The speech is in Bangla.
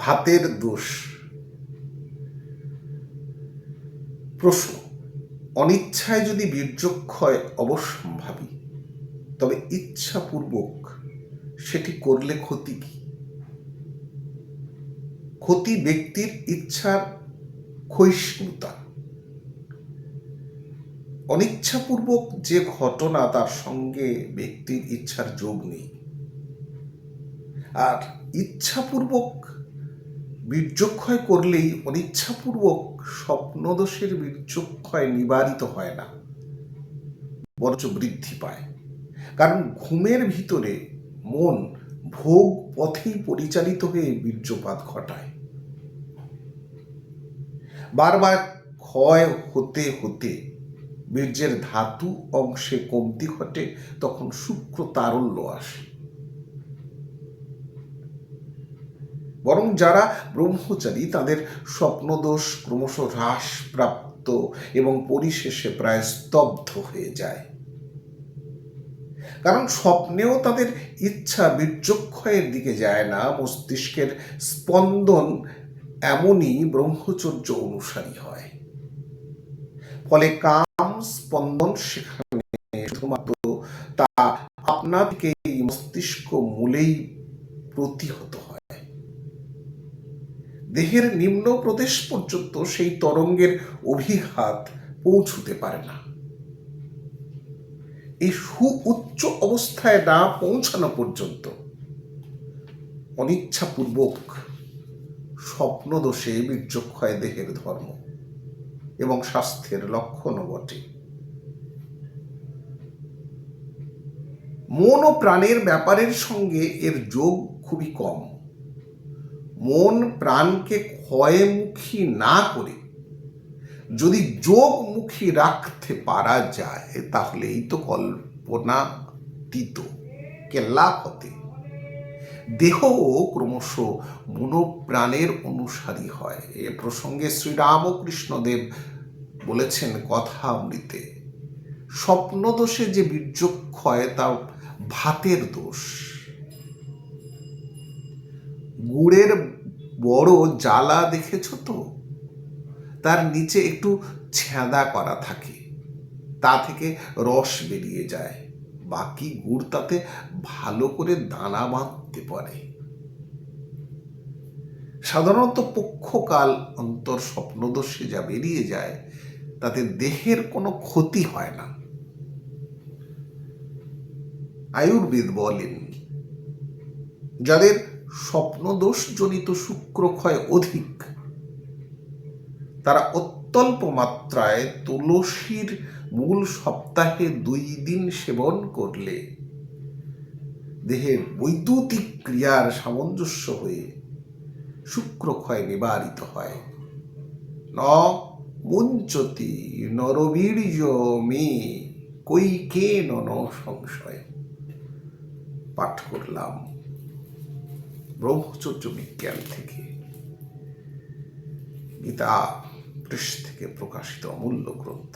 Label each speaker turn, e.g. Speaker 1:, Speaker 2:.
Speaker 1: ভাতের দোষ। প্রশ্ন, অনিচ্ছায় যদি বীর্যক্ষয় অবশ্যম্ভাবী তবে ইচ্ছাপূর্বক সেটি করলে ক্ষতি কি? ক্ষতি ব্যক্তির ইচ্ছার ক্ষয়িষ্ণুতা। অনিচ্ছাপূর্বক যে ঘটনা তার সঙ্গে ব্যক্তির ইচ্ছার যোগ নেই। আর ইচ্ছাপূর্বক বীর্যক্ষয় করলেই অনিচ্ছাপূর্বক স্বপ্নদোষের বীর্যক্ষয় নিবারিত হয় না। বরঞ্চ বৃদ্ধি পায়। কারণ ঘুমের ভিতরে মন ভোগ পথেই পরিচালিত হয়ে বীর্যপাত ঘটায়। বারবার ক্ষয় হতে হতে বীর্যের ধাতু অংশে কমতি ঘটে, তখন শুক্র তারল্য আসে। বরং যারা ব্রহ্মচারী, তাদের স্বপ্নদোষ ক্রমশ হ্রাস প্রাপ্ত এবং পরিশেষে প্রায় স্তব্ধ হয়ে যায়। কারণ স্বপ্নেও তাদের ইচ্ছা বীর্যক্ষয়ের দিকে যায় না, মস্তিষ্কের স্পন্দন এমনই ব্রহ্মচর্য অনুসারী হয়। ফলে কাম, স্পন্দন সেখানে শুধুমাত্র তা আপনা মস্তিষ্ক মূলেই প্রতিহত হয়। দেহের নিম্ন প্রদেশ পর্যন্ত সেই তরঙ্গের অভিঘাত পৌঁছতে পারে না। এই সু উচ্চ অবস্থায় না পৌঁছানো পর্যন্ত অনিচ্ছাপূর্বক স্বপ্নদোষে বীর্যক্ষয় দেহের ধর্ম এবং স্বাস্থ্যের লক্ষণও বটে। মন ও প্রাণের ব্যাপারের সঙ্গে এর যোগ খুবই কম। মন প্রাণকে ক্ষয়মুখী না করে, যদি যোগমুখী রাখতে পারা যায়, তাহলে এই তো কল্পনা দিত কেল্লা হতে দেহ ক্রমশ মনোপ্রাণের অনুসারী হয়। এ প্রসঙ্গে শ্রীরামকৃষ্ণদেব বলেছেন কথা অমৃতে স্বপ্নদোষে যে বীর্যক্ষয় তা ভাতের দোষ। গুড়ের বড় জ্বালা দেখেছ তো? তার নিচে একটু ছেঁদা করা থাকে। তা থেকে রস বেরিয়ে যায়। বাকি গুড় তাতে ভালো করে দানা বাঁধতে পারে। সাধারণত পক্ষকাল অন্তর স্বপ্নদোষে যা বেরিয়ে যায়, তাতে দেহের কোনো ক্ষতি হয় না। আয়ুর্বেদ বলেন, যাদের স্বপ্নদোষজনিত শুক্রক্ষয় অধিক। তারা অত্যল্প মাত্রায় তুলসীর মূল সপ্তাহে দুই দিন সেবন করলে দেহের বৈদ্যুতিক ক্রিয়ার সামঞ্জস্য হয়ে শুক্রক্ষয় নিবারিত হয়। ন মুঞ্চতি নরবীর্য মে কৈকে নন সংশয়। পাঠ করলাম। ব্রহ্মচর্য বিজ্ঞান থেকে গীতা পৃষ্ঠ থেকে প্রকাশিত অমূল্য গ্রন্থ।